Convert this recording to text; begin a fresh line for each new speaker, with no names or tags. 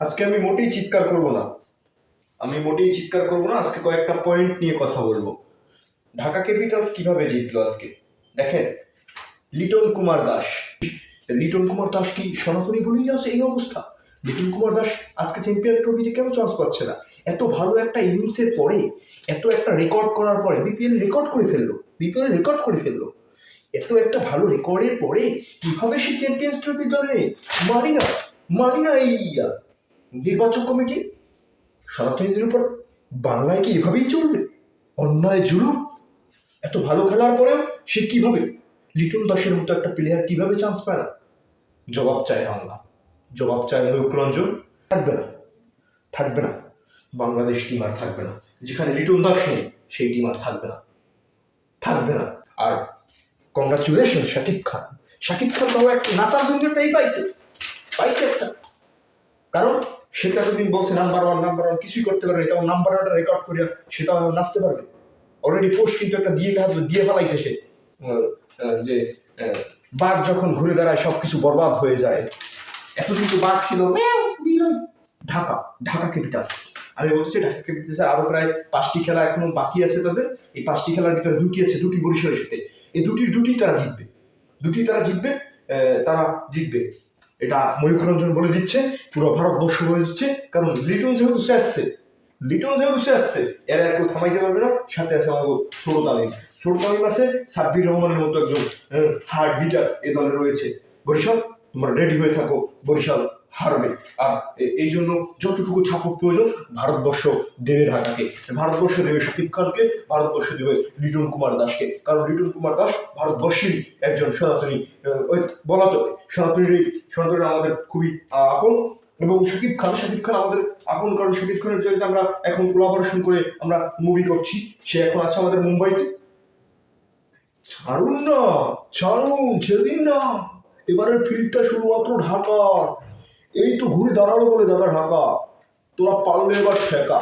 আজকে আমি মোটেই চিৎকার করব না। আমি মোটেই চিৎকার করব না, আজকে কয়েকটা পয়েন্ট নিয়ে কথা বলব। ঢাকা ক্যাপিটালস কীভাবে জিতলো আজকে? দেখেন, লিটন কুমার দাস। লিটন কুমার দাস কি সনাতনী বলেই আছে এই অবস্থা? লিটন কুমার দাস আজকে চ্যাম্পিয়ন ট্রফিতে কেন চান্স পাচ্ছে না? এত ভালো একটা ইনিংসের পরে, এত একটা রেকর্ড করার পরে বিপিএল রেকর্ড করে ফেলল। বিপিএল রেকর্ড করে ফেলল। এত একটা ভালো রেকর্ডের পরে কীভাবে সে চ্যাম্পিয়ন্স ট্রফি দলে? মানি না মানি না এই আহ, নির্বাচক কমিটি সনাতনীদের উপর বাংলায় কি এভাবেই চলবে? অন্যায় জুলুম? এত ভালো খেলার পরেও সে কীভাবে? লিটন দাসের মতো একটা প্লেয়ার কীভাবে চান্স পায় না জবাব চায় বাংলা। জবাব চায় ময়ূক থাকবে না। থাকবে না। বাংলাদেশ টিম আর থাকবে না। যেখানে লিটন দাস নেই সেই টিম আর থাকবে না। থাকবে না। আর কংগ্রাচুলেশন শাকিব খান। শাকিব খান তাও একটা নাসার জন্যটাই পাইছে। পাইছে একটা। কারণ সেটা যদি বলছে নাম্বার ওয়ান নাম্বার ওয়ান কিছুই করতে পারবে তাও নাম্বার ওয়ানটা রেকর্ড করিয়া সেটাও নাচতে পারবে। অলরেডি পোস্ট কিন্তু একটা দিয়ে গেছে- দিয়ে ফেলাইছে সে। যে বাঘ যখন ঘুরে দাঁড়ায় সব কিছু বরবাদ হয়ে যায়। এত কিন্তু বাঘ ছিল ঢাকা ঢাকা ক্যাপিটালস আমি বলছি ঢাকা ক্যাপিটালস আরও প্রায় পাঁচটি খেলা এখনও বাকি আছে তাদের। এই পাঁচটি খেলার ভিতরে দুটি আছে, দুটি বরিশালের সাথে। এই দুটির দুটি তারা জিতবে। দুটি তারা জিতবে তারা জিতবে। এটা ময়ূখ রঞ্জন বলে দিচ্ছে, পুরো ভারতবর্ষ বলে দিচ্ছে। কারণ লিটন যেহেতু আসছে, লিটন যেহেতু আসছে, এরা কেউ থামাইতে পারবে না। সাথে আছে আমাদের সুরতালিম সুরতালিম আছে সাব্বির রহমানের মতো একজন হার্ড হিটার এ দলে রয়েছে। বরিশাল, তোমরা রেডি হয়ে থাকো। বরিশাল। হারবে। আর এই জন্য যতটুকু ছাপক প্রয়োজন, ভারতবর্ষ দেবে ঢাকাকে ভারতবর্ষ দেবে শাকিব খানকে, ভারতবর্ষ দেবে লিটন কুমার দাসকে। কারণ লিটন কুমার দাস ভারতবর্ষেরই একজন সনাতনী বলা চলে। সনাতনীর এই সনাতনী আমাদের খুবই আপন। এবং শাকিব খান শাকিব খান আমাদের আপন। কারণ শাকিব খানের জন্য আমরা এখন কোলাবোরেশন করে আমরা মুভি করছি। সে এখন আছে আমাদের মুম্বাইতে। ছাড়ুন না, ছাড়ুন, ছেড়ে দিন না। এবারের ফিল্ডটা শুধুমাত্র ঢাকা এই তো ঘুরে দাঁড়াল বলে দাদা ঢাকা। তোরা পারলে এবার ঠেকা।